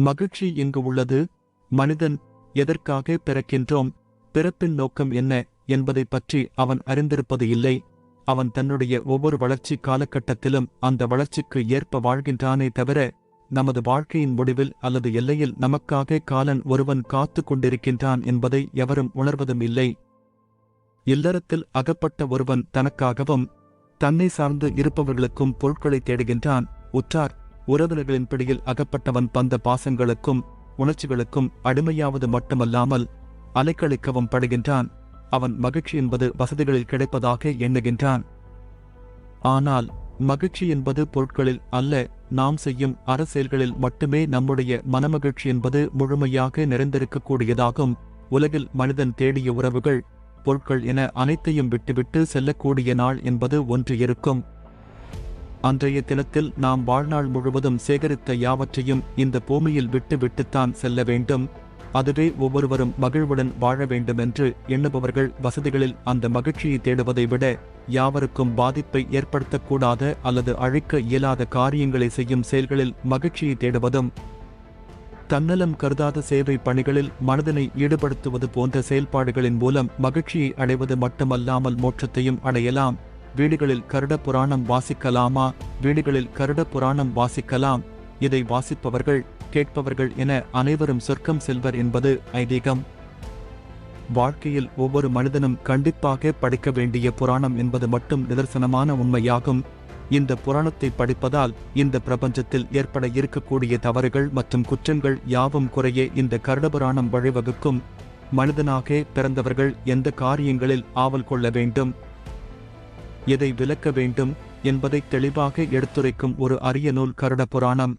மகிழ்ச்சி இங்கு உள்ளது. மனிதன் எதற்காக பிறக்கின்றோம்? பிறப்பின் நோக்கம் என்ன என்பதை பற்றி அவன் அறிந்திருப்பது இல்லை. அவன் தன்னுடைய ஒவ்வொரு வளர்ச்சி காலகட்டத்திலும் அந்த வளர்ச்சிக்கு ஏற்ப வாழ்கின்றானே தவிர நமது வாழ்க்கையின் முடிவில் அல்லது எல்லையில் நமக்காக காலன் ஒருவன் காத்து கொண்டிருக்கின்றான் என்பதை எவரும் உணர்வதும் இல்லை. இல்லறத்தில் அகப்பட்ட ஒருவன் தனக்காகவும் தன்னை சார்ந்து இருப்பவர்களுக்கும் பொருட்களை தேடுகின்றான். உற்றார் உறவினர்களின் பிடியில் அகப்பட்டவன் பந்த பாசங்களுக்கும் உணர்ச்சிகளுக்கும் அடிமையாவது மட்டுமல்லாமல் அலைக்கழிக்கவும் படுகின்றான். அவன் மகிழ்ச்சி என்பது வசதிகளில் கிடைப்பதாக எண்ணுகின்றான். ஆனால் மகிழ்ச்சி என்பது பொருட்களில் அல்ல நாம் செய்யும் அரசியல்களில் மட்டுமே நம்முடைய மனமகிழ்ச்சி என்பது முழுமையாக நிறைந்திருக்கக்கூடியதாகும். உலகில் மனிதன் தேடிய உறவுகள் பொருட்கள் என அனைத்தையும் விட்டுவிட்டு செல்லக்கூடிய நாள் என்பது ஒன்று இருக்கும். அன்றைய தினத்தில் நாம் வாழ்நாள் முழுவதும் சேகரித்த யாவற்றையும் இந்த பூமியில் விட்டு விட்டுத்தான் செல்ல வேண்டும். அதுவே ஒவ்வொருவரும் மகிழ்வுடன் வாழ வேண்டுமென்று எண்ணுபவர்கள் வசதிகளில் அந்த மகிழ்ச்சியை தேடுவதை விட யாவருக்கும் பாதிப்பை ஏற்படுத்தக்கூடாத அல்லது அழிக்க இயலாத காரியங்களை செய்யும் செயல்களில் மகிழ்ச்சியை தேடுவதும் தன்னலம் கருதாத சேவை பணிகளில் மனதினை ஈடுபடுத்துவது போன்ற செயல்பாடுகளின் மூலம் மகிழ்ச்சியை அடைவது மட்டுமல்லாமல் மோட்சத்தையும் அடையலாம். வீடுகளில் கருட புராணம் வாசிக்கலாமா? வீடுகளில் கருட புராணம் வாசிக்கலாம். இதை வாசிப்பவர்கள் கேட்பவர்கள் என அனைவரும் சொர்க்கம் செல்வர் என்பது ஐதீகம். வாழ்க்கையில் ஒவ்வொரு மனிதனும் கண்டிப்பாக படிக்க வேண்டிய புராணம் என்பது மட்டும் நிதர்சனமான உண்மையாகும். இந்த புராணத்தை படிப்பதால் இந்த பிரபஞ்சத்தில் ஏற்பட இருக்கக்கூடிய தவறுகள் மற்றும் குற்றங்கள் யாவும் குறைய இந்த கருடபுராணம் வழிவகுக்கும். மனிதனாக பிறந்தவர்கள் எந்த காரியங்களில் ஆவல் கொள்ள வேண்டும்? எதை விலக்க வேண்டும் என்பதை தெளிவாக எடுத்துரைக்கும் ஒரு அரிய நூல் கருட புராணம்